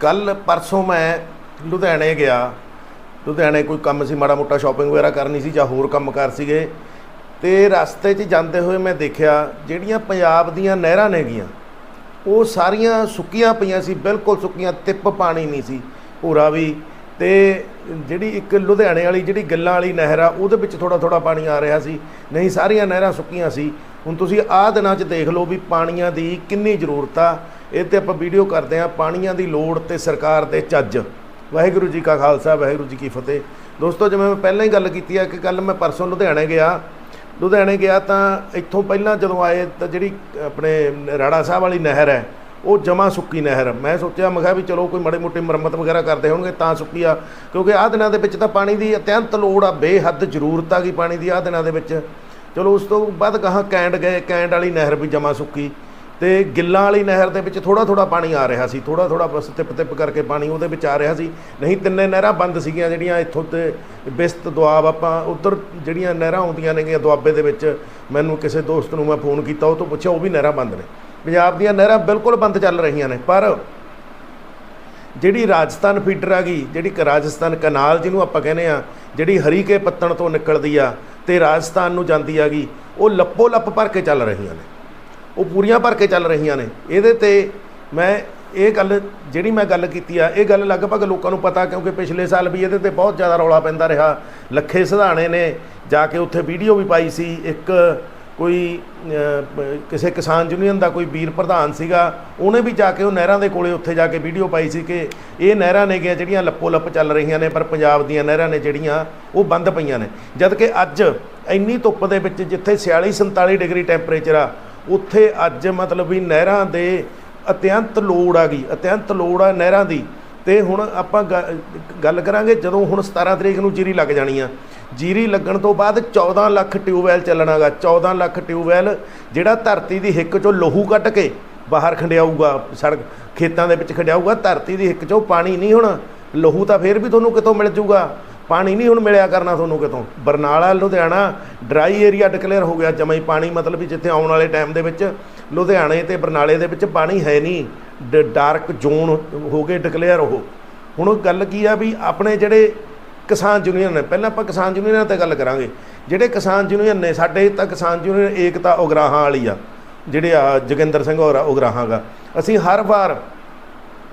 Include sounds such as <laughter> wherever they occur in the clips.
ਕੱਲ ਪਰਸੋਂ ਮੈਂ ਲੁਧਿਆਣੇ ਗਿਆ। ਲੁਧਿਆਣੇ ਕੋਈ ਕੰਮ ਸੀ, ਮਾੜਾ ਮੋਟਾ ਸ਼ਾਪਿੰਗ ਵਗੈਰਾ ਕਰਨੀ ਸੀ ਜਾਂ ਹੋਰ ਕੰਮ ਕਰ ਸੀਗੇ। ਤੇ ਰਸਤੇ 'ਚ ਜਾਂਦੇ ਹੋਏ ਮੈਂ ਦੇਖਿਆ, ਜਿਹੜੀਆਂ ਪੰਜਾਬ ਦੀਆਂ ਨਹਿਰਾਂ ਨੇਗੀਆਂ, ਉਹ ਸਾਰੀਆਂ ਸੁੱਕੀਆਂ ਪਈਆਂ ਸੀ, ਬਿਲਕੁਲ ਸੁੱਕੀਆਂ, ਤਿੱਪ ਪਾਣੀ ਨਹੀਂ ਸੀ, ਭੂਰਾ ਵੀ। ਤੇ ਜਿਹੜੀ ਇੱਕ ਲੁਧਿਆਣੇ ਵਾਲੀ ਜਿਹੜੀ ਗੱਲਾਂ ਵਾਲੀ ਨਹਿਰ ਆ, ਉਹਦੇ ਵਿੱਚ ਥੋੜਾ ਥੋੜਾ ਪਾਣੀ ਆ ਰਿਹਾ ਸੀ। ਨਹੀਂ, ਸਾਰੀਆਂ ਨਹਿਰਾਂ ਸੁੱਕੀਆਂ ਸੀ। ਹੁਣ ਤੁਸੀਂ ਆਹ ਦਿਨਾਂ 'ਚ ਦੇਖ ਲਓ ਵੀ ਪਾਣੀਆਂ ਦੀ ਕਿੰਨੀ ਜ਼ਰੂਰਤ ਆ। ਇਹ ਤੇ ਆਪਾਂ ਵੀਡੀਓ ਕਰਦੇ ਆ ਪਾਣੀਆਂ ਦੀ ਲੋੜ ਤੇ ਸਰਕਾਰ ਦੇ ਚੱਜ ਵਾਹਿਗੁਰੂ ਜੀ ਕਾ ਖਾਲਸਾ, ਵਾਹਿਗੁਰੂ ਜੀ ਕੀ ਫਤਿਹ। ਦੋਸਤੋ, ਜਿਵੇਂ ਮੈਂ ਪਹਿਲਾਂ ਹੀ ਗੱਲ ਕੀਤੀ ਆ ਕਿ ਕੱਲ ਮੈਂ ਪਰਸੋਂ ਲੁਧਿਆਣੇ ਗਿਆ। ਲੁਧਿਆਣੇ ਗਿਆ ਤਾਂ ਇੱਥੋਂ ਪਹਿਲਾਂ ਜਦੋਂ ਆਏ ਤਾਂ ਜਿਹੜੀ ਆਪਣੇ ਰਾੜਾ ਸਾਹਿਬ ਵਾਲੀ ਨਹਿਰ ਹੈ, ਉਹ ਜਮਾ ਸੁੱਕੀ ਨਹਿਰ ਮੈਂ ਸੋਚਿਆ, ਮੈਂ ਕਿਹਾ ਵੀ ਚਲੋ ਕੋਈ ਮਾੜੀ ਮੋਟੇ ਮੁਰੰਮਤ ਵਗੈਰਾ ਕਰਦੇ ਹੋਣਗੇ ਤਾਂ ਸੁੱਕੀ ਆ, ਕਿਉਂਕਿ ਆਹ ਦਿਨਾਂ ਦੇ ਵਿੱਚ ਤਾਂ ਪਾਣੀ ਦੀ ਅਤਿਅੰਤ ਲੋੜ ਆ, ਬੇਹੱਦ ਜ਼ਰੂਰਤ ਆ ਗਈ ਪਾਣੀ ਦੀ ਆਹ ਦਿਨਾਂ ਦੇ ਵਿੱਚ। ਚਲੋ, ਉਸ ਤੋਂ ਬਾਅਦ ਗਾਹਾਂ ਕੈਂਡ ਗਏ, ਕੈਂਡ ਵਾਲੀ ਨਹਿਰ ਵੀ ਜਮਾ ਸੁੱਕੀ। ਤੇ ਗਿੱਲਾਂ ਵਾਲੀ ਨਹਿਰ ਦੇ ਵਿੱਚ ਥੋੜਾ ਥੋੜਾ ਪਾਣੀ ਆ ਰਿਹਾ ਸੀ ਥੋੜਾ ਥੋੜਾ ਬਸ ਟਿਪ ਟਿਪ ਕਰਕੇ ਪਾਣੀ ਉਹਦੇ ਵਿੱਚ ਆ ਰਿਹਾ ਸੀ। ਨਹੀਂ, ਤਿੰਨੇ ਨਹਿਰਾਂ ਬੰਦ ਸੀਗੀਆਂ ਜਿਹੜੀਆਂ ਇੱਥੋਂ ਤੇ ਬਿਸਤ, ਦੁਆਬ ਆਪਾਂ ਉਧਰ ਜਿਹੜੀਆਂ ਨਹਿਰਾਂ ਆਉਂਦੀਆਂ ਨੇਗੀਆਂ ਦੁਆਬੇ ਦੇ ਵਿੱਚ, ਮੈਨੂੰ ਕਿਸੇ ਦੋਸਤ ਨੂੰ ਮੈਂ ਫੋਨ ਕੀਤਾ, ਉਹ ਤੋਂ ਪੁੱਛਿਆ, ਉਹ ਵੀ ਨਹਿਰਾਂ ਬੰਦ ਨੇ। ਪੰਜਾਬ ਦੀਆਂ ਨਹਿਰਾਂ ਬਿਲਕੁਲ ਬੰਦ ਚੱਲ ਰਹੀਆਂ ਨੇ, ਪਰ ਜਿਹੜੀ ਰਾਜਸਥਾਨ ਫੀਡਰ ਆ ਗਈ, ਜਿਹੜੀ ਕ- ਰਾਜਸਥਾਨ ਕਨਾਲ ਜਿਹਨੂੰ ਆਪਾਂ ਕਹਿੰਦੇ ਆ ਜਿਹੜੀ ਹਰੀਕੇ ਪੱਤਣ ਤੋਂ ਨਿਕਲਦੀ ਆ ਤੇ ਰਾਜਸਥਾਨ ਨੂੰ ਜਾਂਦੀ ਆ ਗਈ, ਉਹ ਲੱਪੋ ਲੱਪ ਭਰ ਕੇ ਚੱਲ ਰਹੀਆਂ ਨੇ। ਉਹ ਪੂਰੀਆਂ ਭਰ ਕੇ ਚੱਲ ਰਹੀਆਂ ਨੇ। ਇਹਦੇ ਤੇ ਮੈਂ ਇਹ ਗੱਲ, ਜਿਹੜੀ ਮੈਂ ਗੱਲ ਕੀਤੀ ਆ, ਇਹ ਗੱਲ ਲਗਭਗ ਲੋਕਾਂ ਨੂੰ ਪਤਾ ਕਿਉਂਕਿ ਪਿਛਲੇ ਸਾਲ ਵੀ ਇਹਦੇ ਤੇ ਬਹੁਤ ਜ਼ਿਆਦਾ ਰੌਲਾ ਪੈਂਦਾ ਰਿਹਾ। ਲੱਖੇ ਸਿਧਾਣੇ ਨੇ ਜਾ ਕੇ ਉੱਥੇ ਵੀਡੀਓ ਵੀ ਪਾਈ ਸੀ। ਇੱਕ ਕੋਈ ਕਿਸੇ ਕਿਸਾਨ ਯੂਨੀਅਨ ਦਾ ਕੋਈ ਵੀਰ ਪ੍ਰਧਾਨ ਸੀਗਾ, ਉਹਨੇ ਵੀ ਜਾ ਕੇ ਉਹ ਨਹਿਰਾਂ ਦੇ ਕੋਲੇ ਉੱਥੇ ਜਾ ਕੇ ਵੀਡੀਓ ਪਾਈ ਸੀ ਕਿ ਇਹ ਨਹਿਰਾਂ ਨੇਗੀਆਂ ਜਿਹੜੀਆਂ ਲੱਪੋ ਲੱਪ ਚੱਲ ਰਹੀਆਂ ਨੇ, ਪਰ ਪੰਜਾਬ ਦੀਆਂ ਨਹਿਰਾਂ ਨੇ ਜਿਹੜੀਆਂ, ਉਹ ਬੰਦ ਪਈਆਂ ਨੇ। ਜਦ ਕਿ ਅੱਜ ਇੰਨੀ ਧੁੱਪ ਦੇ ਵਿੱਚ ਜਿੱਥੇ 46 47 ਡਿਗਰੀ ਟੈਂਪਰੇਚਰ ਆ ਉੱਥੇ ਅੱਜ ਮਤਲਬ ਵੀ ਨਹਿਰਾਂ ਦੇ ਅਤਿਅੰਤ ਲੋੜ ਆ ਗਈ, ਅਤਿਅੰਤ ਲੋੜ ਆ ਨਹਿਰਾਂ ਦੀ। ਤੇ ਹੁਣ ਆਪਾਂ ਗ- ਗੱਲ ਕਰਾਂਗੇ ਜਦੋਂ ਹੁਣ 17 ਤਰੀਕ ਨੂੰ ਜੀਰੀ ਲੱਗ ਜਾਣੀ ਆ। ਜੀਰੀ ਲੱਗਣ ਤੋਂ ਬਾਅਦ 14 ਲੱਖ ਟਿਊਬਵੈਲ ਚੱਲਣਾਗਾ 14 ਲੱਖ ਟਿਊਬਵੈਲ ਜਿਹੜਾ ਧਰਤੀ ਦੀ ਹਿੱਕ ਚੋਂ ਲਹੂ ਕੱਢ ਕੇ ਬਾਹਰ ਖੰਡਿਆਊਗਾ, ਸੜਕ, ਖੇਤਾਂ ਦੇ ਵਿੱਚ ਖੰਡਿਆਊਗਾ, ਧਰਤੀ ਦੀ ਹਿੱਕ ਚੋਂ ਪਾਣੀ ਨਹੀਂ ਹੋਣਾ, ਲਹੂ ਤਾਂ ਫੇਰ ਵੀ ਤੁਹਾਨੂੰ ਕਿਤੋਂ ਮਿਲ ਜੂਗਾ? ਪਾਣੀ ਨਹੀਂ ਹੁਣ ਮਿਲਿਆ ਕਰਨਾ ਤੁਹਾਨੂੰ ਕਿਤੋਂ? Barnala, Ludhiana dry area declare ਹੋ ਗਿਆ ਜਮਾਂ ਪਾਣੀ, ਮਤਲਬ ਵੀ ਜਿੱਥੇ ਆਉਣ ਵਾਲੇ ਟਾਈਮ ਦੇ ਵਿੱਚ ਲੁਧਿਆਣੇ ਤੇ ਬਰਨਾਲੇ ਦੇ ਵਿੱਚ ਪਾਣੀ ਹੈ ਨਹੀਂ। ਡ- ਡਾਰਕ ਜ਼ੋਨ ਹੋ ਗਏ ਡਿਕਲੇਅਰ ਉਹ। ਹੁਣ ਗੱਲ ਕੀ ਆ ਵੀ ਆਪਣੇ ਜਿਹੜੇ ਕਿਸਾਨ ਯੂਨੀਅਨ ਨੇ, ਪਹਿਲਾਂ ਆਪਾਂ ਕਿਸਾਨ ਯੂਨੀਅਨਾਂ ਤੇ ਗੱਲ ਕਰਾਂਗੇ। ਜਿਹੜੇ ਕਿਸਾਨ ਯੂਨੀਅਨ ਨੇ, ਸਾਡੇ ਤਾਂ ਕਿਸਾਨ ਯੂਨੀਅਨ ਏਕਤਾ ਉਗਰਾਹਾਂ ਵਾਲੀ ਆ, ਜਿਹੜੇ ਆ ਜੋਗਿੰਦਰ ਸਿੰਘ ਹੋਰ ਉਗਰਾਹਾਂ ਗਾ। ਅਸੀਂ ਹਰ ਵਾਰ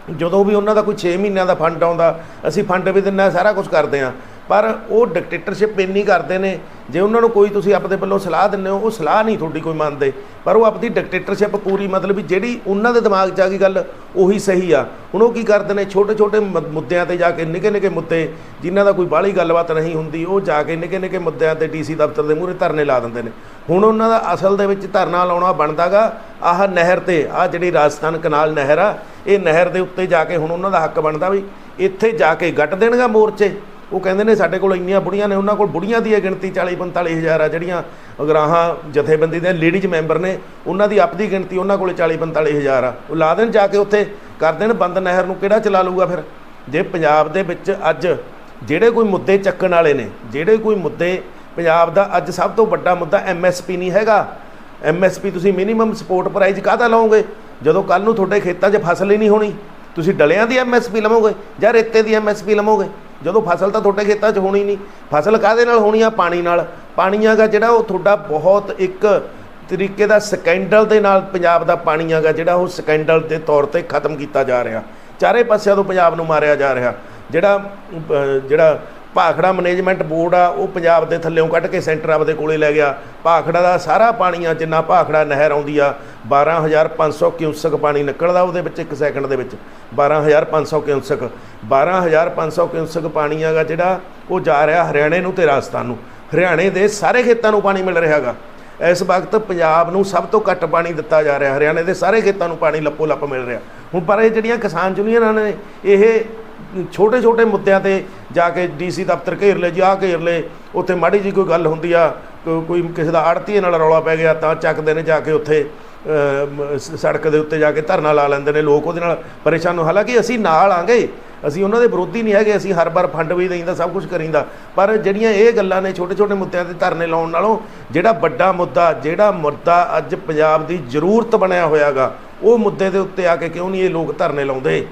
ਜਦੋਂ ਵੀ ਉਹਨਾਂ ਦਾ ਕੋਈ 6 ਮਹੀਨਿਆਂ ਦਾ ਫੰਡ ਆਉਂਦਾ, ਅਸੀਂ ਫੰਡ ਵੀ ਦਿੰਨਾ ਸਾਰਾ ਕੁਝ ਕਰਦੇ ਆ ਪਰ ਉਹ ਡਿਕਟੇਟਰਸ਼ਿਪ ਇੰਨੀ ਕਰਦੇ ਨੇ, ਜੇ ਉਹਨਾਂ ਨੂੰ ਕੋਈ ਤੁਸੀਂ ਆਪਣੇ ਵੱਲੋਂ ਸਲਾਹ ਦਿੰਦੇ ਹੋ, ਉਹ ਸਲਾਹ ਨਹੀਂ ਤੁਹਾਡੀ ਕੋਈ ਮੰਨਦੇ। ਪਰ ਉਹ ਆਪਦੀ ਡਿਕਟੇਟਰਸ਼ਿਪ ਪੂਰੀ ਮਤਲਬ ਵੀ ਜਿਹੜੀ ਉਹਨਾਂ ਦੇ ਦਿਮਾਗ 'ਚ ਆ ਗਈ ਗੱਲ, ਉਹੀ ਸਹੀ ਆ। ਹੁਣ ਉਹ ਕੀ ਕਰਦੇ ਨੇ ਛੋਟੇ ਛੋਟੇ ਮ- ਮੁੱਦਿਆਂ ਤੇ ਜਾ ਕੇ ਨਿੱਕੇ ਨਿੱਕੇ ਮੁੱਦੇ, ਜਿਨ੍ਹਾਂ ਦਾ ਕੋਈ ਬਾਹਲੀ ਗੱਲਬਾਤ ਨਹੀਂ ਹੁੰਦੀ, ਉਹ ਜਾ ਕੇ ਨਿੱਕੇ ਨਿੱਕੇ ਮੁੱਦਿਆਂ ਤੇ ਡੀਸੀ ਦਫ਼ਤਰ ਦੇ ਮੂਹਰੇ ਧਰਨੇ ਲਾ ਦਿੰਦੇ ਨੇ। ਹੁਣ ਉਹਨਾਂ ਦਾ ਅਸਲ ਦੇ ਵਿੱਚ ਧਰਨਾ ਲਾਉਣਾ ਬਣਦਾਗਾ, ਆਹ ਨਹਿਰ ਤੇ, ਆਹ ਜਿਹੜੀ ਰਾਜਸਥਾਨ ਕਨਾਲ ਨਹਿਰ ਆ, ਇਹ ਨਹਿਰ ਦੇ ਉੱਤੇ ਜਾ ਕੇ ਹੁਣ ਉਹਨਾਂ ਦਾ ਹੱਕ ਬਣਦਾ ਵੀ ਇੱਥੇ ਜਾ ਕੇ ਗੱਟ ਦੇਣਗਾ ਮੋਰਚੇ। ਉਹ ਕਹਿੰਦੇ ਨੇ ਸਾਡੇ ਕੋਲ ਇੰਨੀਆਂ ਬੁੜੀਆਂ ਨੇ, ਉਹਨਾਂ ਕੋਲ ਬੁੜੀਆਂ ਦੀ ਇਹ ਗਿਣਤੀ 40 45 ਹਜ਼ਾਰ ਆ, ਜਿਹੜੀਆਂ ਅਗਰਾਹਾਂ ਜਥੇਬੰਦੀ ਦੇ ਲੇਡੀਜ਼ ਮੈਂਬਰ ਨੇ, ਉਹਨਾਂ ਦੀ ਆਪਦੀ ਗਿਣਤੀ ਉਹਨਾਂ ਕੋਲ 40 45 ਹਜ਼ਾਰ ਆ। ਉਹ ਲਾ ਦੇਣ ਜਾ ਕੇ ਉੱਥੇ, ਕਰ ਦੇਣ ਬੰਦ ਨਹਿਰ ਨੂੰ, ਕਿਹੜਾ ਚਲਾ ਲੂਗਾ ਫਿਰ? ਜੇ ਪੰਜਾਬ ਦੇ ਵਿੱਚ ਅੱਜ ਜਿਹੜੇ ਕੋਈ ਮੁੱਦੇ ਚੱਕਣ ਵਾਲੇ ਨੇ, ਜਿਹੜੇ ਕੋਈ ਮੁੱਦੇ, ਪੰਜਾਬ ਦਾ ਅੱਜ ਸਭ ਤੋਂ ਵੱਡਾ ਮੁੱਦਾ ਐਮਐਸਪੀ ਨਹੀਂ ਹੈਗਾ। ਐਮਐਸਪੀ ਤੁਸੀਂ ਮਿਨੀਮਮ ਸਪੋਰਟ ਪ੍ਰਾਈਜ਼ ਕਾਹਦਾ ਲਾਓਗੇ? ਜਦੋਂ ਕੱਲ ਨੂੰ ਤੁਹਾਡੇ ਖੇਤਾਂ 'ਚ ਫਸਲ ਹੀ ਨਹੀਂ ਹੋਣੀ, ਤੁਸੀਂ ਡਲਿਆਂ ਦੀ ਐਮਐਸਪੀ ਲਵੋਗੇ ਜਾਂ ਰੇਤੇ ਦੀ ਐਮਐਸਪੀ ਲਵੋਗੇ? ਜਦੋਂ ਫਸਲ ਤਾਂ ਤੁਹਾਡੇ ਖੇਤਾਂ 'ਚ ਹੋਣੀ ਨਹੀਂ। ਫਸਲ ਕਾਹਦੇ ਨਾਲ ਹੋਣੀ ਆ? ਪਾਣੀ ਨਾਲ। ਪਾਣੀ ਹੈਗਾ ਜਿਹੜਾ ਉਹ ਤੁਹਾਡਾ ਬਹੁਤ ਇੱਕ ਤਰੀਕੇ ਦਾ ਸਕੈਂਡਲ ਦੇ ਨਾਲ ਪੰਜਾਬ ਦਾ ਪਾਣੀ ਹੈਗਾ ਜਿਹੜਾ ਉਹ ਸਕੈਂਡਲ ਦੇ ਤੌਰ ਤੇ ਖਤਮ ਕੀਤਾ ਜਾ ਰਿਹਾ। ਚਾਰੇ ਪਾਸਿਆਂ ਤੋਂ ਪੰਜਾਬ ਨੂੰ ਮਾਰਿਆ ਜਾ ਰਿਹਾ। ਜਿਹੜਾ ਜਿਹੜਾ ਭਾਖੜਾ ਮੈਨੇਜਮੈਂਟ ਬੋਰਡ ਆ, ਉਹ ਪੰਜਾਬ ਦੇ ਥੱਲੇੋਂ ਕੱਢ ਕੇ ਸੈਂਟਰ ਆਪਦੇ ਕੋਲੇ ਲੈ ਗਿਆ। ਭਾਖੜਾ ਦਾ ਸਾਰਾ ਪਾਣੀ ਆ ਜਿੰਨਾ ਭਾਖੜਾ ਨਹਿਰ ਆਉਂਦੀ ਆ 12500 ਕਿਊਸਕ ਪਾਣੀ ਨਿਕਲਦਾ ਉਹਦੇ ਵਿੱਚ 1 ਸੈਕਿੰਡ ਦੇ ਵਿੱਚ। 12500 ਕਿਊਸਕ। 12500 ਕਿਊਸਕ ਪਾਣੀ ਹੈਗਾ ਜਿਹੜਾ, ਉਹ ਜਾ ਰਿਹਾ ਹਰਿਆਣੇ ਨੂੰ ਤੇ ਰਾਜਸਥਾਨ ਨੂੰ। ਹਰਿਆਣੇ ਦੇ ਸਾਰੇ ਖੇਤਾਂ ਨੂੰ ਪਾਣੀ ਮਿਲ ਰਿਹਾ ਹੈਗਾ। ਇਸ ਵਕਤ ਪੰਜਾਬ ਨੂੰ ਸਭ ਤੋਂ ਘੱਟ ਪਾਣੀ ਦਿੱਤਾ ਜਾ ਰਿਹਾ। ਹਰਿਆਣੇ ਦੇ ਸਾਰੇ ਖੇਤਾਂ ਨੂੰ ਪਾਣੀ ਲੱਪੋ ਲੱਪ ਮਿਲ ਰਿਹਾ। ਹੁਣ ਪਰ ਇਹ ਜਿਹੜੀਆਂ ਕਿਸਾਨ ਯੂਨੀਅਨਾਂ ਨੇ, ਇਹ ਛੋਟੇ ਛੋਟੇ ਮੁੱਦਿਆਂ ਤੇ ਜਾ ਕੇ ਡੀਸੀ ਦਫ਼ਤਰ ਘੇਰ ਲੈ ਜੀ ਆਹ ਘੇਰ ਲੈ ਉੱਥੇ ਮਾੜੀ ਜੀ ਕੋਈ ਗੱਲ ਹੁੰਦੀ ਆ ਕੋਈ ਕਿਸੇ ਦਾ ਆੜਤੀਏ ਨਾਲ ਰੌਲਾ ਪੈ ਗਿਆ, ਤਾਂ ਚੱਕਦੇ ਨੇ ਜਾ ਕੇ ਉੱਥੇ। ਸੜਕ ਦੇ ਉੱਤੇ ਜਾ ਕੇ ਧਰਨਾ ਲਾ ਲੈਂਦੇ ਨੇ ਲੋਕ ਉਹਦੇ ਨਾਲ ਪਰੇਸ਼ਾਨ ਹੋ। ਹਾਲਾਂਕਿ ਅਸੀਂ ਨਾਲ ਆਂਗੇ, ਅਸੀਂ ਉਹਨਾਂ ਦੇ ਵਿਰੋਧੀ ਨਹੀਂ ਹੈਗੇ, ਅਸੀਂ ਹਰ ਵਾਰ ਫੰਡ ਵੀ ਦੇਈਦਾ, ਸਭ ਕੁਝ ਕਰੀਂਦਾ। ਪਰ ਜਿਹੜੀਆਂ ਇਹ ਗੱਲਾਂ ਨੇ ਛੋਟੇ ਛੋਟੇ ਮੁੱਦਿਆਂ ਤੇ ਧਰਨੇ ਲਾਉਣ ਨਾਲੋਂ, ਜਿਹੜਾ ਵੱਡਾ ਮੁੱਦਾ, ਜਿਹੜਾ ਮੁੱਦਾ ਅੱਜ ਪੰਜਾਬ ਦੀ ਜ਼ਰੂਰਤ ਬਣਿਆ ਹੋਇਆਗਾ, ਉਹ ਮੁੱਦੇ ਦੇ ਉੱਤੇ ਆ ਕੇ ਕਿਉਂ ਨਹੀਂ ਇਹ ਲੋਕ ਧਰਨੇ ਲਾਉਂਦੇ?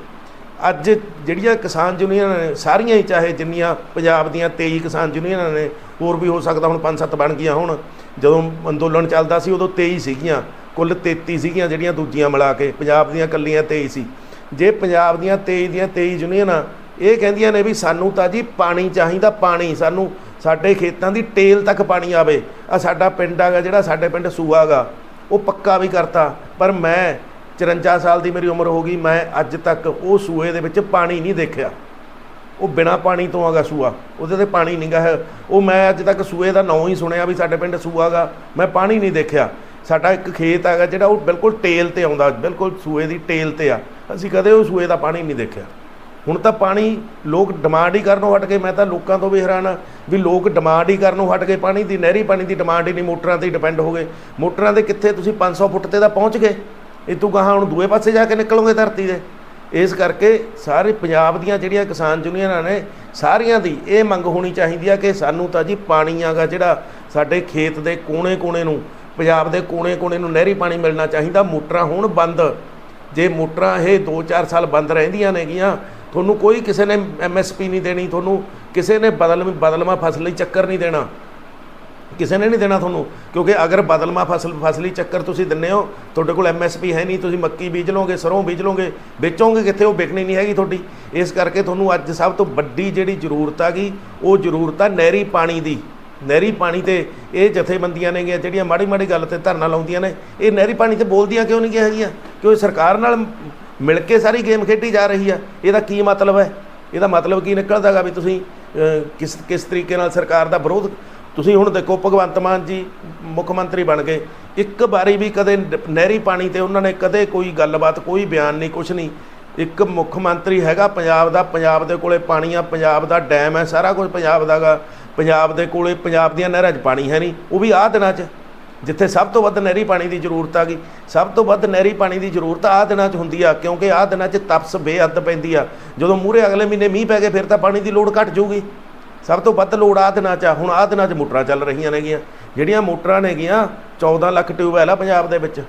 ਅੱਜ ਜਿਹੜੀਆਂ ਕਿਸਾਨ ਯੂਨੀਅਨਾਂ ਨੇ, ਸਾਰੀਆਂ ਹੀ ਚਾਹੇ ਜਿੰਨੀਆਂ ਪੰਜਾਬ ਦੀਆਂ 23 ਕਿਸਾਨ ਯੂਨੀਅਨਾਂ ਨੇ, ਹੋਰ ਵੀ ਹੋ ਸਕਦਾ ਹੁਣ 5-7 ਬਣ ਗਈਆਂ ਹੁਣ। ਜਦੋਂ ਅੰਦੋਲਨ ਚੱਲਦਾ ਸੀ, ਉਦੋਂ 23 ਸੀਗੀਆਂ। ਕੁੱਲ 33 ਸੀਗੀਆਂ ਜਿਹੜੀਆਂ ਦੂਜੀਆਂ ਮਿਲਾ ਕੇ, ਪੰਜਾਬ ਦੀਆਂ ਕੱਲੀਆਂ 23 ਸੀ। ਜੇ ਪੰਜਾਬ ਦੀਆਂ 23 ਦੀਆਂ 23 ਯੂਨੀਅਨਾਂ ਇਹ ਕਹਿੰਦੀਆਂ ਨੇ ਵੀ ਸਾਨੂੰ ਤਾਂ ਜੀ ਪਾਣੀ ਚਾਹੀਦਾ ਪਾਣੀ, ਸਾਨੂੰ ਸਾਡੇ ਖੇਤਾਂ ਦੀ ਟੇਲ ਤੱਕ ਪਾਣੀ ਆਵੇ। ਆ ਸਾਡਾ ਪਿੰਡ ਹੈਗਾ, ਜਿਹੜਾ ਸਾਡੇ ਪਿੰਡ ਸੂਆ ਗਾ ਉਹ ਪੱਕਾ ਵੀ ਕਰਤਾ। ਪਰ ਮੈਂ 54 ਸਾਲ ਦੀ ਮੇਰੀ ਉਮਰ ਹੋ ਗਈ, ਮੈਂ ਅੱਜ ਤੱਕ ਉਹ ਸੂਏ ਦੇ ਵਿੱਚ ਪਾਣੀ ਨਹੀਂ ਦੇਖਿਆ। ਉਹ ਬਿਨਾ ਪਾਣੀ ਤੋਂ ਆਗਾ ਸੂਆ, ਉਹਦੇ ਤੇ ਪਾਣੀ ਨਹੀਂਗਾ ਹੈ। ਉਹ ਮੈਂ ਅੱਜ ਤੱਕ ਸੂਏ ਦਾ ਨਾਂ ਹੀ ਸੁਣਿਆ ਵੀ ਸਾਡੇ ਪਿੰਡ ਸੂਆ ਗਾ ਮੈਂ ਪਾਣੀ ਨਹੀਂ ਦੇਖਿਆ। ਸਾਡਾ ਇੱਕ ਖੇਤ ਹੈਗਾ ਜਿਹੜਾ ਉਹ ਬਿਲਕੁਲ ਟੇਲ ਤੇ ਆਉਂਦਾ, ਬਿਲਕੁਲ ਸੂਏ ਦੀ ਟੇਲ ਤੇ ਆ। ਅਸੀਂ ਕਦੇ ਉਹ ਸੂਏ ਦਾ ਪਾਣੀ ਨਹੀਂ ਦੇਖਿਆ। ਹੁਣ ਤਾਂ ਪਾਣੀ ਲੋਕ ਡਿਮਾਂਡ ਹੀ ਕਰਨੋਂ ਹਟ ਕੇ, ਮੈਂ ਤਾਂ ਲੋਕਾਂ ਤੋਂ ਵੀ ਹੈਰਾਨ ਆ ਵੀ ਲੋਕ ਡਿਮਾਂਡ ਹੀ ਕਰਨੋਂ ਹਟ ਕੇ ਪਾਣੀ ਦੀ, ਨਹਿਰੀ ਪਾਣੀ ਦੀ ਡਿਮਾਂਡ ਹੀ ਨਹੀਂ, ਮੋਟਰਾਂ ਤੇ ਡਿਪੈਂਡ ਹੋ ਗਏ। ਮੋਟਰਾਂ ਦੇ ਕਿੱਥੇ ਤੁਸੀਂ 500 ਫੁੱਟ ਤੇ ਤਾਂ ਪਹੁੰਚ ਗਏ। ਇਹ ਤੋਂ ਗਾਹਾਂ ਹੁਣ ਦੂਏ ਪਾਸੇ ਜਾ ਕੇ ਨਿਕਲੋਗੇ ਧਰਤੀ ਦੇ ਇਸ ਕਰਕੇ ਸਾਰੇ ਪੰਜਾਬ ਦੀਆਂ ਜਿਹੜੀਆਂ ਕਿਸਾਨ ਯੂਨੀਅਨਾਂ ਨੇ, ਸਾਰੀਆਂ ਦੀ ਇਹ ਮੰਗ ਹੋਣੀ ਚਾਹੀਦੀ ਆ ਕਿ ਸਾਨੂੰ ਤਾਂ ਜੀ ਪਾਣੀ ਆਗਾ ਜਿਹੜਾ ਸਾਡੇ ਖੇਤ ਦੇ ਕੋਨੇ-ਕੋਨੇ ਨੂੰ ਪੰਜਾਬ ਦੇ ਕੋਨੇ-ਕੋਨੇ ਨੂੰ ਨਹਿਰੀ ਪਾਣੀ ਮਿਲਣਾ ਚਾਹੀਦਾ, ਮੋਟਰਾਂ ਹੋਣ ਬੰਦ। ਜੇ ਮੋਟਰਾਂ ਇਹ 2-4 ਸਾਲ ਬੰਦ ਰਹਿੰਦੀਆਂ ਨੇਗੀਆਂ, ਤੁਹਾਨੂੰ ਕੋਈ ਕਿਸੇ ਨੇ ਐਮਐਸਪੀ ਨਹੀਂ ਦੇਣੀ, ਤੁਹਾਨੂੰ ਕਿਸੇ ਨੇ ਬਦਲ, ਬਦਲਵਾਂ ਫਸਲ ਲਈ ਚੱਕਰ ਨਹੀਂ ਦੇਣਾ। ਕਿਸੇ ਨੇ ਨਹੀਂ ਦੇਣਾ ਤੁਹਾਨੂੰ, ਕਿਉਂਕਿ ਅਗਰ ਬਦਲਵਾਂ ਫਸਲ, ਫਸਲੀ ਚੱਕਰ ਤੁਸੀਂ ਦਿੰਨੇ ਹੋ, ਤੁਹਾਡੇ ਕੋਲ ਐਮਐਸਪੀ ਹੈ ਨਹੀਂ, ਤੁਸੀਂ ਮੱਕੀ ਬੀਜ ਲਓਗੇ, ਸਰੋਂ ਬੀਜ ਲਓਗੇ, ਵੇਚੋਗੇ ਕਿੱਥੇ, ਉਹ ਵਿਕਣੀ ਨਹੀਂ ਹੈਗੀ ਤੁਹਾਡੀ। ਇਸ ਕਰਕੇ ਤੁਹਾਨੂੰ ਅੱਜ ਸਭ ਤੋਂ ਵੱਡੀ ਜਿਹੜੀ ਜ਼ਰੂਰਤ ਹੈਗੀ ਉਹ ਜ਼ਰੂਰਤ ਆ ਨਹਿਰੀ ਪਾਣੀ ਦੀ। ਨਹਿਰੀ ਪਾਣੀ ਤੇ ਇਹ ਜਥੇਬੰਦੀਆਂ ਨੇਗੀਆਂ, ਜਿਹੜੀਆਂ ਮਾੜੀ ਮਾੜੀ ਗੱਲ ਤੇ ਧਰਨਾ ਲਾਉਂਦੀਆਂ ਨੇ, ਇਹ ਨਹਿਰੀ ਪਾਣੀ ਤੇ ਬੋਲਦੀਆਂ ਕਿਉਂ ਨਹੀਂ ਹੈਗੀਆਂ? ਕਿਉਂ ਸਰਕਾਰ ਨਾਲ ਮਿਲ ਕੇ ਸਾਰੀ ਗੇਮ ਖੇਡੀ ਜਾ ਰਹੀ ਆ? ਇਹਦਾ ਕੀ ਮਤਲਬ ਹੈ? ਇਹਦਾ ਮਤਲਬ ਕੀ ਨਿਕਲਦਾਗਾ ਵੀ ਤੁਸੀਂ ਕਿਸ ਕਿਸ ਤਰੀਕੇ ਨਾਲ ਸਰਕਾਰ ਦਾ ਵਿਰੋਧ, ਤੁਸੀਂ ਹੁਣ ਦੇਖੋ ਭਗਵੰਤ ਮਾਨ ਜੀ ਮੁੱਖ ਮੰਤਰੀ ਬਣ ਗਏ। ਇੱਕ ਵਾਰੀ ਵੀ ਕਦੇ ਨਹਿਰੀ ਪਾਣੀ ਤੇ ਉਹਨਾਂ ਨੇ ਕਦੇ ਕੋਈ ਗੱਲਬਾਤ, ਕੋਈ ਬਿਆਨ ਨਹੀਂ ਕੁਝ ਨਹੀਂ। ਇੱਕ ਮੁੱਖ ਮੰਤਰੀ ਹੈਗਾ, ਪੰਜਾਬ ਦਾ, ਪੰਜਾਬ ਦੇ ਕੋਲੇ ਪਾਣੀ ਆ, ਪੰਜਾਬ ਦਾ ਡੈਮ ਹੈ, ਸਾਰਾ ਕੁਝ ਪੰਜਾਬ ਦਾਗਾ। ਪੰਜਾਬ ਦੇ ਕੋਲੇ ਪੰਜਾਬ ਦੀਆਂ ਨਹਿਰਾਂ 'ਚ ਪਾਣੀ ਹੈ ਨਹੀਂ, ਉਹ ਵੀ ਆਹ ਦਿਨਾਂ 'ਚ। ਜਿੱਥੇ ਸਭ ਤੋਂ ਵੱਧ ਨਹਿਰੀ ਪਾਣੀ ਦੀ ਜ਼ਰੂਰਤ ਆ ਗਈ, ਸਭ ਤੋਂ ਵੱਧ ਨਹਿਰੀ ਪਾਣੀ ਦੀ ਜ਼ਰੂਰਤ ਆਹ ਦਿਨਾਂ 'ਚ ਹੁੰਦੀ ਆ, ਕਿਉਂਕਿ ਆਹ ਦਿਨਾਂ 'ਚ ਤਪਸ ਬੇਅੱਦ ਪੈਂਦੀ ਆ। ਜਦੋਂ ਮੂਹਰੇ ਅਗਲੇ ਮਹੀਨੇ ਮੀਂਹ ਪੈ ਗਏ, ਫਿਰ ਤਾਂ ਪਾਣੀ ਦੀ ਲੋੜ ਘਟ ਜਾਊਗੀ। ਸਭ ਤੋਂ ਵੱਧ ਲੋੜ ਆਹ ਦਿਨਾਂ 'ਚ ਆ, ਹੁਣ ਆਹ ਦਿਨਾਂ 'ਚ ਮੋਟਰਾਂ ਚੱਲ ਰਹੀਆਂ ਨੇਗੀਆਂ। ਜਿਹੜੀਆਂ ਮੋਟਰਾਂ ਨੇਗੀਆਂ 14 ਲੱਖ ਟਿਊਬਵੈਲ ਆ ਪੰਜਾਬ ਦੇ ਵਿੱਚ।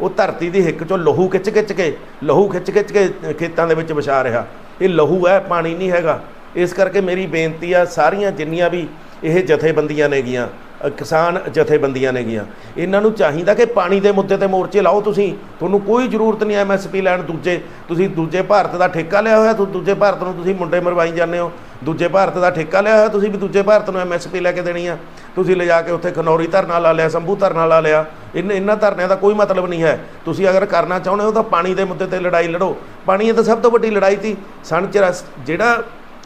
ਉਹ ਧਰਤੀ ਦੀ ਹਿੱਕ 'ਚੋਂ ਲਹੂ ਖਿੱਚ ਖਿੱਚ ਕੇ, ਲਹੂ ਖਿੱਚ ਖਿੱਚ ਕੇ ਖੇਤਾਂ ਦੇ ਵਿੱਚ ਵਿਛਾ ਰਿਹਾ। ਇਹ ਲਹੂ ਹੈ, ਪਾਣੀ ਨਹੀਂ ਹੈਗਾ। ਇਸ ਕਰਕੇ ਮੇਰੀ ਬੇਨਤੀ ਆ, ਸਾਰੀਆਂ ਜਿੰਨੀਆਂ ਵੀ ਇਹ ਜਥੇਬੰਦੀਆਂ ਨੇਗੀਆਂ ਕਿਸਾਨ ਜਥੇਬੰਦੀਆਂ ਨੇਗੀਆਂ, ਇਹਨਾਂ ਨੂੰ ਚਾਹੀਦਾ ਕਿ ਪਾਣੀ ਦੇ ਮੁੱਦੇ ਤੇ ਮੋਰਚੇ ਲਾਓ ਤੁਸੀਂ। ਤੁਹਾਨੂੰ ਕੋਈ ਜ਼ਰੂਰਤ ਨਹੀਂ ਐਮਐਸਪੀ ਲੈਣ ਦੂਜੇ, ਤੁਸੀਂ ਦੂਜੇ ਭਾਰਤ ਦਾ ਠੇਕਾ ਲਿਆ ਹੋਇਆ ਤੁਸੀਂ ਦੂਜੇ ਭਾਰਤ ਨੂੰ ਤੁਸੀਂ ਮੁੰਡੇ ਮਰਵਾਈ ਜਾਂਦੇ ਹੋ। ਦੂਜੇ ਭਾਰਤ ਦਾ ਠੇਕਾ ਲਿਆ ਹੋਇਆ, ਤੁਸੀਂ ਵੀ ਦੂਜੇ ਭਾਰਤ ਨੂੰ ਐਮਐਸਪੀ ਲੈ ਕੇ ਦੇਣੀ ਆ। ਤੁਸੀਂ ਲਿਜਾ ਕੇ ਉੱਥੇ ਖਨੌਰੀ ਧਰਨਾ ਲਾ ਲਿਆ, ਸੰਭੂ ਧਰਨਾ ਲਾ ਲਿਆ। ਇਨ, ਇਹਨਾਂ ਧਰਨਿਆਂ ਦਾ ਕੋਈ ਮਤਲਬ ਨਹੀਂ ਹੈ। ਤੁਸੀਂ ਅਗਰ ਕਰਨਾ ਚਾਹੁੰਦੇ ਹੋ ਤਾਂ ਪਾਣੀ ਦੇ ਮੁੱਦੇ ਤੇ ਲੜਾਈ ਲੜੋ। ਪਾਣੀ ਇਹ ਤਾਂ ਸਭ ਤੋਂ ਵੱਡੀ ਲੜਾਈ ਸੀ। ਸਨ 84 ਜਿਹੜਾ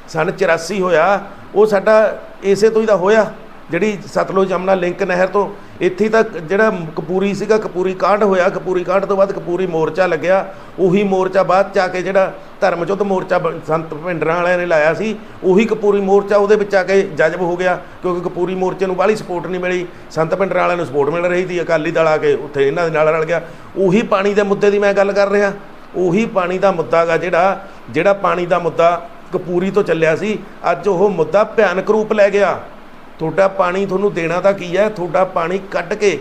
ਸਨ 84 ਹੋਇਆ, ਉਹ ਸਾਡਾ ਇਸੇ ਤੋਂ ਹੀ ਤਾਂ ਹੋਇਆ, ਜਿਹੜੀ ਸਤਲੁਜ ਜਮਨਾ ਲਿੰਕ ਨਹਿਰ ਤੋਂ ਇੱਥੇ ਤੱਕ ਜਿਹੜਾ ਕਪੂਰੀ ਸੀਗਾ, ਕਪੂਰੀ ਕਾਂਡ ਹੋਇਆ, ਕਪੂਰੀ ਕਾਂਡ ਤੋਂ ਬਾਅਦ ਕਪੂਰੀ ਮੋਰਚਾ ਲੱਗਿਆ, ਉਹੀ ਮੋਰਚਾ ਬਾਅਦ ਚ ਆ ਕੇ ਜਿਹੜਾ ਧਰਮਯੁੱਧ ਮੋਰਚਾ ਬ- ਸੰਤ ਭਿੰਡਰਾਂ ਵਾਲਿਆਂ ਨੇ ਲਾਇਆ ਸੀ, ਉਹੀ ਕਪੂਰੀ ਮੋਰਚਾ ਉਹਦੇ ਵਿੱਚ ਆ ਕੇ ਜਜ਼ਬ ਹੋ ਗਿਆ, ਕਿਉਂਕਿ ਕਪੂਰੀ ਮੋਰਚੇ ਨੂੰ ਬਾਹਲੀ ਸਪੋਰਟ ਨਹੀਂ ਮਿਲੀ, ਸੰਤ ਭਿੰਡਰਾਂ ਵਾਲਿਆਂ ਨੂੰ ਸਪੋਰਟ ਮਿਲ ਰਹੀ ਸੀ, ਅਕਾਲੀ ਦਲ ਆ ਕੇ ਉੱਥੇ ਇਹਨਾਂ ਦੇ ਨਾਲ ਰਲ ਗਿਆ, ਉਹੀ ਪਾਣੀ ਦੇ ਮੁੱਦੇ ਦੀ ਮੈਂ ਗੱਲ ਕਰ ਰਿਹਾ, ਉਹੀ ਪਾਣੀ ਦਾ ਮੁੱਦਾ ਗਾ ਜਿਹੜਾ ਜਿਹੜਾ ਪਾਣੀ ਦਾ ਮੁੱਦਾ ਕਪੂਰੀ ਤੋਂ ਚੱਲਿਆ ਸੀ, ਅੱਜ ਉਹ ਮੁੱਦਾ ਭਿਆਨਕ ਰੂਪ ਲੈ ਗਿਆ। ਤੁਹਾਡਾ ਪਾਣੀ ਤੁਹਾਨੂੰ ਦੇਣਾ ਤਾਂ ਕੀ ਹੈ? ਤੁਹਾਡਾ ਪਾਣੀ ਕੱਢ ਕੇ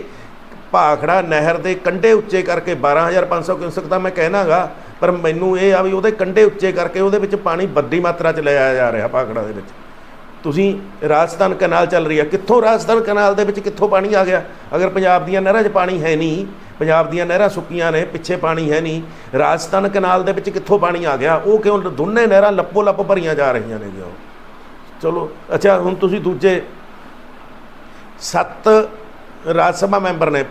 ਭਾਖੜਾ ਨਹਿਰ ਦੇ ਕੰਢੇ ਉੱਚੇ ਕਰਕੇ 12500 ਕਿਊਸਕ ਤਾਂ ਮੈਂ ਕਹਿਣਾਗਾ, ਪਰ ਮੈਨੂੰ ਇਹ ਆ ਵੀ ਉਹਦੇ ਕੰਢੇ ਉੱਚੇ ਕਰਕੇ ਉਹਦੇ ਵਿੱਚ ਪਾਣੀ ਵੱਡੀ ਮਾਤਰਾ 'ਚ ਲਿਆਇਆ ਜਾ ਰਿਹਾ ਭਾਖੜਾ ਦੇ ਵਿੱਚ। ਤੁਸੀਂ ਰਾਜਸਥਾਨ ਕਨਾਲ ਚੱਲ ਰਹੀ ਹੈ। ਕਿੱਥੋਂ ਰਾਜਸਥਾਨ ਕਨਾਲ ਦੇ ਵਿੱਚ ਕਿੱਥੋਂ ਪਾਣੀ ਆ ਗਿਆ? ਅਗਰ ਪੰਜਾਬ ਦੀਆਂ ਨਹਿਰਾਂ 'ਚ ਪਾਣੀ ਹੈ ਨਹੀਂ ਪੰਜਾਬ ਦੀਆਂ ਨਹਿਰਾਂ ਸੁੱਕੀਆਂ ਨੇ, ਪਿੱਛੇ ਪਾਣੀ ਹੈ ਨਹੀਂ। ਰਾਜਸਥਾਨ ਕਨਾਲ ਦੇ ਵਿੱਚ ਕਿੱਥੋਂ ਪਾਣੀ ਆ ਗਿਆ? ਉਹ ਕਿਉਂ ਦੋਨੇ ਨਹਿਰਾਂ ਲੱਪੋ ਲੱਪ ਭਰੀਆਂ ਜਾ ਰਹੀਆਂ ਨੇ ਉਹ। ਚਲੋ, ਅੱਛਾ, ਹੁਣ ਤੁਸੀਂ ਦੂਜੇ ਸੱਤ ਰਾਜ ਸਭਾ ਮੈਂਬਰ ਨੇ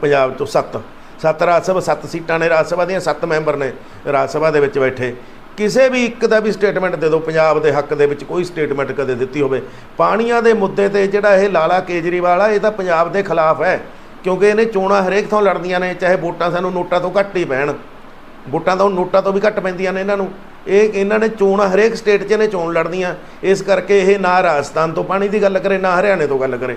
ਪੰਜਾਬ ਤੋਂ ਸੱਤ। ਸੱਤ ਰਾਜ ਸਭਾ, ਸੱਤ ਸੀਟਾਂ ਨੇ ਰਾਜ ਸਭਾ ਦੀਆਂ, ਸੱਤ ਮੈਂਬਰ ਨੇ ਰਾਜ ਸਭਾ ਦੇ ਵਿੱਚ ਬੈਠੇ। ਕਿਸੇ ਵੀ ਇੱਕ ਦਾ ਵੀ ਸਟੇਟਮੈਂਟ ਦੇ ਦਿਓ, ਪੰਜਾਬ ਦੇ ਹੱਕ ਦੇ ਵਿੱਚ ਕੋਈ ਸਟੇਟਮੈਂਟ ਕਦੇ ਦਿੱਤੀ ਹੋਵੇ। ਪਾਣੀਆਂ ਦੇ ਮੁੱਦੇ ਤੇ ਜਿਹੜਾ ਇਹ ਲਾਲਾ ਕੇਜਰੀਵਾਲ ਆ, ਇਹ ਤਾਂ ਪੰਜਾਬ ਦੇ ਖਿਲਾਫ ਹੈ। ਕਿਉਂਕਿ ਇਹਨੇ ਚੋਣਾਂ ਹਰੇਕ ਥਾਂ ਲੜਦੀਆਂ ਨੇ, ਚਾਹੇ ਵੋਟਾਂ ਸਾਨੂੰ ਨੋਟਾਂ ਤੋਂ ਘੱਟ ਹੀ ਪੈਣ। ਵੋਟਾਂ ਤਾਂ ਉਹ ਨੋਟਾਂ ਤੋਂ ਵੀ ਘੱਟ ਪੈਂਦੀਆਂ ਨੇ ਇਹਨਾਂ ਨੂੰ। ਇਹ ਇਹਨਾਂ ਨੇ ਚੋਣਾਂ ਹਰੇਕ ਸਟੇਟ 'ਚ ਇਹਨੇ ਚੋਣ ਲੜਦੀਆਂ ਇਸ ਕਰਕੇ ਇਹ ਨਾ ਰਾਜਸਥਾਨ ਤੋਂ ਪਾਣੀ ਦੀ ਗੱਲ ਕਰੇ, ਨਾ ਹਰਿਆਣੇ ਤੋਂ ਗੱਲ ਕਰੇ।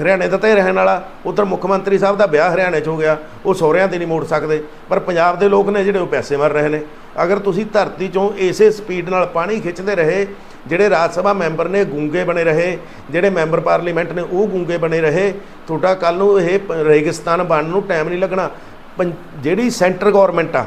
ਹਰਿਆਣੇ ਦਾ ਤਾਂ ਇਹ ਰਹਿਣ ਵਾਲਾ, ਉਧਰ ਮੁੱਖ ਮੰਤਰੀ ਸਾਹਿਬ ਦਾ ਵਿਆਹ ਹਰਿਆਣੇ 'ਚ ਹੋ ਗਿਆ, ਉਹ ਸਹੁਰਿਆਂ 'ਤੇ ਨਹੀਂ ਮੋੜ ਸਕਦੇ। ਪਰ ਪੰਜਾਬ ਦੇ ਲੋਕ ਨੇ ਜਿਹੜੇ ਉਹ ਪੈਸੇ ਮਰ ਰਹੇ ਨੇ। ਅਗਰ ਤੁਸੀਂ ਧਰਤੀ 'ਚੋਂ ਇਸੇ ਸਪੀਡ ਨਾਲ ਪਾਣੀ ਖਿੱਚਦੇ ਰਹੇ ਜਿਹੜੇ ਰਾਜ ਸਭਾ ਮੈਂਬਰ ਨੇ ਗੂੰਗੇ ਬਣੇ ਰਹੇ, ਜਿਹੜੇ ਮੈਂਬਰ ਪਾਰਲੀਮੈਂਟ ਨੇ ਉਹ ਗੂੰਗੇ ਬਣੇ ਰਹੇ, ਤੁਹਾਡਾ ਕੱਲ ਨੂੰ ਇਹ ਰੇਗਿਸਤਾਨ ਬਣਨ ਨੂੰ ਟਾਈਮ ਨਹੀਂ ਲੱਗਣਾ। ਪੰ- ਜਿਹੜੀ ਸੈਂਟਰ ਗਵਰਨਮੈਂਟ ਆ,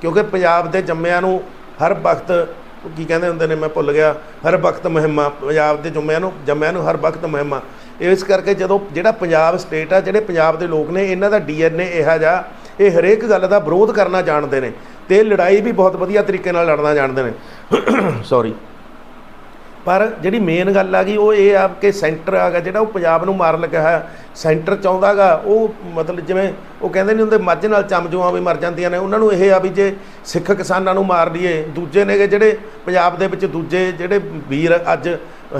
ਕਿਉਂਕਿ ਪੰਜਾਬ ਦੇ ਜੰਮਿਆਂ ਨੂੰ ਹਰ ਵਕਤ, ਕੀ ਕਹਿੰਦੇ ਹੁੰਦੇ ਨੇ, ਮੈਂ ਭੁੱਲ ਗਿਆ, ਹਰ ਵਕਤ ਮੁਹਿੰਮਾਂ, ਪੰਜਾਬ ਦੇ ਜੰਮਿਆਂ ਨੂੰ ਜੰਮਿਆਂ ਨੂੰ ਹਰ ਵਕਤ ਮੁਹਿੰਮਾਂ। ਇਸ ਕਰਕੇ ਜਦੋਂ ਜਿਹੜਾ ਪੰਜਾਬ ਸਟੇਟ ਆ, ਜਿਹੜੇ ਪੰਜਾਬ ਦੇ ਲੋਕ ਨੇ, ਇਹਨਾਂ ਦਾ ਡੀਐਨਏ ਇਹੋ ਜਿਹਾ, ਇਹ ਹਰੇਕ ਗੱਲ ਦਾ ਵਿਰੋਧ ਕਰਨਾ ਜਾਣਦੇ ਨੇ ਤੇ ਲੜਾਈ ਵੀ ਬਹੁਤ ਵਧੀਆ ਤਰੀਕੇ ਨਾਲ ਲੜਨਾ ਜਾਣਦੇ ਨੇ। <coughs> ਸੌਰੀ ਪਰ ਜਿਹੜੀ ਮੇਨ ਗੱਲ ਆ ਗਈ, ਉਹ ਇਹ ਆ ਕਿ ਸੈਂਟਰ ਆ ਆਗਾ ਜਿਹੜਾ ਉਹ ਪੰਜਾਬ ਨੂੰ ਮਾਰਨ ਲੱਗਾ ਹੈ ਸੈਂਟਰ ਚਾਹੁੰਦਾਗਾ, ਉਹ ਮਤਲਬ ਜਿਵੇਂ ਉਹ ਕਹਿੰਦੇ ਨਹੀਂ ਹੁੰਦੇ, ਮੱਝ ਨਾਲ ਚਮਜੂਆਂ ਵੀ ਮਰ ਜਾਂਦੀਆਂ ਨੇ। ਉਹਨਾਂ ਨੂੰ ਇਹ ਆ ਵੀ ਜੇ ਸਿੱਖ ਕਿਸਾਨਾਂ ਨੂੰ ਮਾਰ ਲਈਏ, ਦੂਜੇ ਨੇਗੇ ਜਿਹੜੇ ਪੰਜਾਬ ਦੇ ਵਿੱਚ ਦੂਜੇ ਜਿਹੜੇ ਵੀਰ ਅੱਜ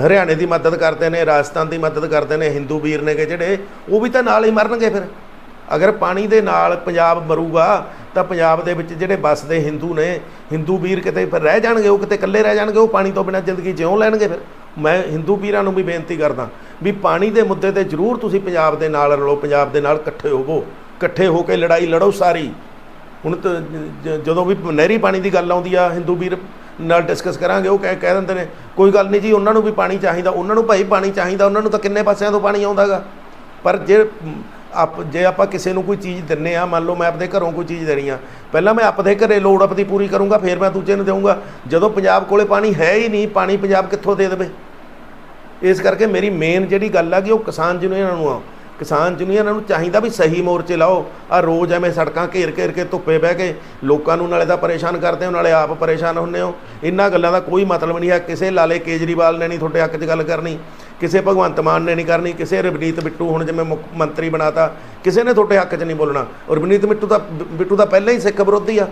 ਹਰਿਆਣੇ ਦੀ ਮਦਦ ਕਰਦੇ ਨੇ, ਰਾਜਸਥਾਨ ਦੀ ਮਦਦ ਕਰਦੇ ਨੇ, ਹਿੰਦੂ ਵੀਰ ਨੇਗੇ ਜਿਹੜੇ, ਉਹ ਵੀ ਤਾਂ ਨਾਲ ਹੀ ਮਰਨਗੇ ਫਿਰ। ਅਗਰ ਪਾਣੀ ਦੇ ਨਾਲ ਪੰਜਾਬ ਮਰੂਗਾ ਤਾਂ ਪੰਜਾਬ ਦੇ ਵਿੱਚ ਜਿਹੜੇ ਵੱਸਦੇ ਹਿੰਦੂ ਨੇ, ਹਿੰਦੂ ਵੀਰ ਕਿਤੇ ਫਿਰ ਰਹਿ ਜਾਣਗੇ, ਉਹ ਕਿਤੇ ਇਕੱਲੇ ਰਹਿ ਜਾਣਗੇ, ਉਹ ਪਾਣੀ ਤੋਂ ਬਿਨਾਂ ਜ਼ਿੰਦਗੀ ਜਿਉਂ ਲੈਣਗੇ ਫਿਰ? ਮੈਂ ਹਿੰਦੂ ਵੀਰਾਂ ਨੂੰ ਵੀ ਬੇਨਤੀ ਕਰਦਾ ਵੀ ਪਾਣੀ ਦੇ ਮੁੱਦੇ ਤੇ ਜ਼ਰੂਰ ਤੁਸੀਂ ਪੰਜਾਬ ਦੇ ਨਾਲ ਰਲੋ, ਪੰਜਾਬ ਦੇ ਨਾਲ ਇਕੱਠੇ ਹੋਵੋ, ਇਕੱਠੇ ਹੋ ਕੇ ਲੜਾਈ ਲੜੋ ਸਾਰੀ। ਹੁਣ ਤਾਂ ਜਦੋਂ ਵੀ ਨਹਿਰੀ ਪਾਣੀ ਦੀ ਗੱਲ ਆਉਂਦੀ ਆ, ਹਿੰਦੂ ਵੀਰ ਨਾਲ ਡਿਸਕਸ ਕਰਾਂਗੇ, ਉਹ ਕਹਿ ਕਹਿ ਦਿੰਦੇ ਨੇ, ਕੋਈ ਗੱਲ ਨਹੀਂ ਜੀ, ਉਹਨਾਂ ਨੂੰ ਵੀ ਪਾਣੀ ਚਾਹੀਦਾ, ਉਹਨਾਂ ਨੂੰ ਭਾਈ ਪਾਣੀ ਚਾਹੀਦਾ, ਉਹਨਾਂ ਨੂੰ ਤਾਂ ਕਿੰਨੇ ਪਾਸਿਆਂ ਤੋਂ ਪਾਣੀ ਆਉਂਦਾਗਾ। ਪਰ ਜੇ ਆਪ ਜੇ ਆਪਾਂ ਕਿਸੇ ਨੂੰ ਕੋਈ ਚੀਜ਼ ਦਿੰਨੇ ਆ, ਮੰਨ ਲਓ ਮੈਂ ਆਪਣੇ ਘਰੋਂ ਕੋਈ ਚੀਜ਼ ਦੇਣੀ ਆ, ਪਹਿਲਾਂ ਮੈਂ ਆਪਦੇ ਘਰੇ ਲੋੜ ਆਪਦੀ ਪੂਰੀ ਕਰੂੰਗਾ, ਫਿਰ ਮੈਂ ਦੂਜੇ ਨੂੰ ਦੇਵਾਂਗਾ ਜਦੋਂ ਪੰਜਾਬ ਕੋਲੇ ਪਾਣੀ ਹੈ ਹੀ ਨਹੀਂ, ਪਾਣੀ ਪੰਜਾਬ ਕਿੱਥੋਂ ਦੇ ਦੇਵੇ? ਇਸ ਕਰਕੇ ਮੇਰੀ ਮੇਨ ਜਿਹੜੀ ਗੱਲ ਆ ਕਿ ਉਹ ਕਿਸਾਨ ਯੂਨੀਅਨਾਂ ਨੂੰ ਆ ਕਿਸਾਨ ਯੂਨੀਅਨਾਂ ਨੂੰ ਚਾਹੀਦਾ ਵੀ ਸਹੀ ਮੋਰਚੇ ਲਾਓ। ਆ ਰੋਜ਼ ਐਵੇਂ ਸੜਕਾਂ ਘੇਰ ਘੇਰ ਕੇ ਧੁੱਪੇ ਬਹਿ ਕੇ ਲੋਕਾਂ ਨੂੰ ਨਾਲੇ ਤਾਂ ਪਰੇਸ਼ਾਨ ਕਰਦੇ ਹੋ, ਨਾਲੇ ਆਪ ਪਰੇਸ਼ਾਨ ਹੁੰਦੇ ਹੋ। ਇਹਨਾਂ ਗੱਲਾਂ ਦਾ ਕੋਈ ਮਤਲਬ ਨਹੀਂ ਹੈ। ਕਿਸੇ ਲਾਲੇ ਕੇਜਰੀਵਾਲ ਨੇ ਨਹੀਂ ਤੁਹਾਡੇ ਹੱਕ 'ਚ ਗੱਲ ਕਰਨੀ। ਕਿਸੇ ਭਗਵੰਤ ਮਾਨ ਨੇ ਨਹੀਂ ਕਰਨੀ ਕਿਸੇ ਰਵਨੀਤ ਬਿੱਟੂ ਹੁਣ ਜਿਵੇਂ ਮੁੱਖ ਮੰਤਰੀ ਬਣਾਤਾ ਕਿਸੇ ਨੇ ਤੁਹਾਡੇ ਹੱਕ 'ਚ ਨਹੀਂ ਬੋਲਣਾ। ਔਰ ਰਵਨੀਤ ਬਿੱਟੂ ਤਾਂ ਬਿੱਟੂ ਤਾਂ ਪਹਿਲਾਂ ਹੀ ਸਿੱਖ ਵਿਰੋਧੀ ਆ।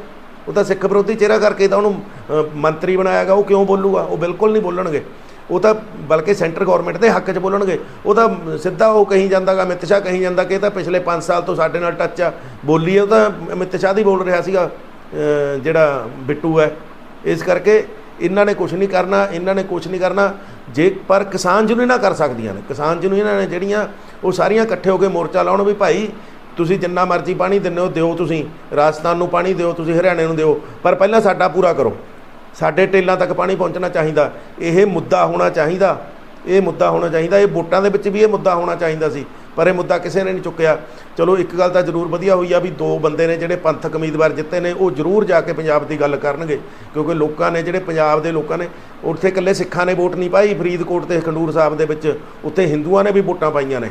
ਉਹ ਤਾਂ ਸਿੱਖ ਵਿਰੋਧੀ ਚਿਹਰਾ ਕਰਕੇ ਤਾਂ ਉਹਨੂੰ ਅ, ਮੰਤਰੀ ਬਣਾਇਆਗਾ ਉਹ ਕਿਉਂ ਬੋਲੂਗਾ? ਉਹ ਬਿਲਕੁਲ ਨਹੀਂ ਬੋਲਣਗੇ। ਉਹ ਤਾਂ ਬਲਕਿ ਸੈਂਟਰ ਗਵਰਨਮੈਂਟ ਦੇ ਹੱਕ 'ਚ ਬੋਲਣਗੇ। ਉਹ ਤਾਂ ਸਿੱਧਾ ਉਹ ਕਹੀ ਜਾਂਦਾਗਾ ਅਮਿਤ ਸ਼ਾਹ ਕਹੀ ਜਾਂਦਾ ਕਿ ਇਹ ਤਾਂ ਪਿਛਲੇ 5 ਸਾਲ ਤੋਂ ਸਾਡੇ ਨਾਲ ਟੱਚ ਆ। ਬੋਲੀ ਉਹ ਤਾਂ ਅਮਿਤ ਸ਼ਾਹ ਦੀ ਬੋਲ ਰਿਹਾ ਸੀਗਾ ਜਿਹੜਾ ਬਿੱਟੂ ਹੈ। ਇਸ ਕਰਕੇ ਇਹਨਾਂ ਨੇ ਕੁਝ ਨਹੀਂ ਕਰਨਾ, ਇਹਨਾਂ ਨੇ ਕੁਝ ਨਹੀਂ ਕਰਨਾ। ਜੇ ਪਰ ਕਿਸਾਨ ਯੂਨੀਅਨਾਂ ਕਰ ਸਕਦੀਆਂ ਨੇ। ਕਿਸਾਨ ਯੂਨੀਅਨਾਂ ਨੇ ਜਿਹੜੀਆਂ ਉਹ ਸਾਰੀਆਂ ਇਕੱਠੇ ਹੋ ਕੇ ਮੋਰਚਾ ਲਾਉਣ ਵੀ ਭਾਈ, ਤੁਸੀਂ ਜਿੰਨਾ ਮਰਜ਼ੀ ਪਾਣੀ ਦਿੰਦੇ ਹੋ, ਦਿਓ ਤੁਸੀਂ। ਰਾਜਸਥਾਨ ਨੂੰ ਪਾਣੀ ਦਿਓ, ਤੁਸੀਂ ਹਰਿਆਣੇ ਨੂੰ ਦਿਓ। ਪਰ ਪਹਿਲਾਂ ਸਾਡਾ ਪੂਰਾ ਕਰੋ। ਸਾਡੇ ਟੇਲਾਂ ਤੱਕ ਪਾਣੀ ਪਹੁੰਚਣਾ ਚਾਹੀਦਾ। ਇਹ ਮੁੱਦਾ ਹੋਣਾ ਚਾਹੀਦਾ। ਇਹ ਮੁੱਦਾ ਹੋਣਾ ਚਾਹੀਦਾ। ਇਹ ਵੋਟਾਂ ਦੇ ਵਿੱਚ ਵੀ ਇਹ ਮੁੱਦਾ ਹੋਣਾ ਚਾਹੀਦਾ ਸੀ। ਪਰ ਇਹ ਮੁੱਦਾ ਕਿਸੇ ਨੇ ਨਹੀਂ ਚੁੱਕਿਆ। ਚਲੋ, ਇੱਕ ਗੱਲ ਤਾਂ ਜ਼ਰੂਰ ਵਧੀਆ ਹੋਈ ਆ ਵੀ ਦੋ ਬੰਦੇ ਨੇ ਜਿਹੜੇ ਪੰਥਕ ਉਮੀਦਵਾਰ ਜਿੱਤੇ ਨੇ, ਉਹ ਜ਼ਰੂਰ ਜਾ ਕੇ ਪੰਜਾਬ ਦੀ ਗੱਲ ਕਰਨਗੇ। ਕਿਉਂਕਿ ਲੋਕਾਂ ਨੇ, ਜਿਹੜੇ ਪੰਜਾਬ ਦੇ ਲੋਕਾਂ ਨੇ, ਉੱਥੇ ਇਕੱਲੇ ਸਿੱਖਾਂ ਨੇ ਵੋਟ ਨਹੀਂ ਪਾਈ। ਫਰੀਦਕੋਟ ਤੇ ਖੰਡੂਰ ਸਾਹਿਬ ਦੇ ਵਿੱਚ ਉੱਥੇ ਹਿੰਦੂਆਂ ਨੇ ਵੀ ਵੋਟਾਂ ਪਾਈਆਂ ਨੇ।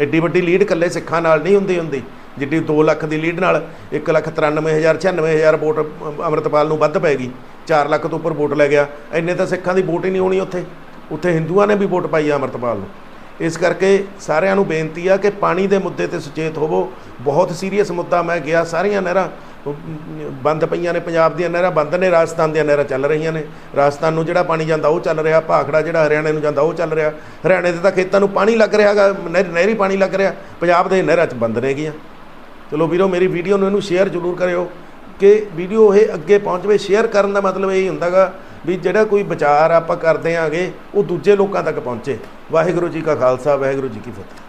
ਐਡੀ ਵੱਡੀ ਲੀਡ ਇਕੱਲੇ ਸਿੱਖਾਂ ਨਾਲ ਨਹੀਂ ਹੁੰਦੀ ਹੁੰਦੀ। ਜਿੱਡੀ 2 ਲੱਖ ਦੀ ਲੀਡ ਨਾਲ 1 ਲੱਖ 93000 96000 ਵੋਟ ਅ- ਅੰਮ੍ਰਿਤਪਾਲ ਨੂੰ ਵੱਧ ਪੈ ਗਈ। 4 ਲੱਖ ਤੋਂ ਉੱਪਰ ਵੋਟ ਲੈ ਗਿਆ। ਇੰਨੇ ਤਾਂ ਸਿੱਖਾਂ ਦੀ ਵੋਟ ਹੀ ਨਹੀਂ ਹੋਣੀ ਉੱਥੇ। ਉੱਥੇ ਹਿੰਦੂਆਂ ਨੇ ਵੀ ਵੋਟ ਪਾਈ ਆ ਅੰਮ੍ਰਿਤਪਾਲ ਨੂੰ। ਇਸ ਕਰਕੇ ਸਾਰਿਆਂ ਨੂੰ ਬੇਨਤੀ ਆ ਕਿ ਪਾਣੀ ਦੇ ਮੁੱਦੇ ਤੇ ਸੁਚੇਤ ਹੋਵੋ। ਬਹੁਤ ਸੀਰੀਅਸ ਮੁੱਦਾ ਮੈਂ ਗਿਆ, ਸਾਰੀਆਂ ਨਹਿਰਾਂ ਬੰਦ ਪਈਆਂ ਨੇ, ਪੰਜਾਬ ਦੀਆਂ ਨਹਿਰਾਂ ਬੰਦ ਨੇ, ਰਾਜਸਥਾਨ ਦੀਆਂ ਨਹਿਰਾਂ ਚੱਲ ਰਹੀਆਂ ਨੇ। ਰਾਜਸਥਾਨ ਨੂੰ ਜਿਹੜਾ ਪਾਣੀ ਜਾਂਦਾ ਉਹ ਚੱਲ ਰਿਹਾ, ਭਾਖੜਾ ਜਿਹੜਾ ਹਰਿਆਣੇ ਨੂੰ ਜਾਂਦਾ ਉਹ ਚੱਲ ਰਿਹਾ। ਹਰਿਆਣੇ ਦੇ ਤਾਂ ਖੇਤਾਂ ਨੂੰ ਪਾਣੀ ਲੱਗ ਰਿਹਾਗਾ ਨਹਿਰੀ ਪਾਣੀ ਲੱਗ ਰਿਹਾ। ਪੰਜਾਬ ਦੇ ਨਹਿਰਾਂ 'ਚ ਬੰਦ ਰਹਿ ਗਈਆਂ। ਚਲੋ ਵੀਰੋ, ਮੇਰੀ ਵੀਡੀਓ ਨੂੰ ਇਹਨੂੰ ਸ਼ੇਅਰ ਜ਼ਰੂਰ ਕਰਿਓ ਕਿ ਵੀਡੀਓ ਇਹ ਅੱਗੇ ਪਹੁੰਚਵੇ ਸ਼ੇਅਰ ਕਰਨ ਦਾ ਮਤਲਬ ਇਹ ਹੀ ਹੁੰਦਾਗਾ ਵੀ ਜਿਹੜਾ ਕੋਈ ਵਿਚਾਰ ਆਪਾਂ ਕਰਦੇ ਆਂਗੇ, ਉਹ ਦੂਜੇ ਲੋਕਾਂ ਤੱਕ ਪਹੁੰਚੇ। ਵਾਹਿਗੁਰੂ ਜੀ ਕਾ ਖਾਲਸਾ, ਵਾਹਿਗੁਰੂ ਜੀ ਕੀ ਫਤਿਹ।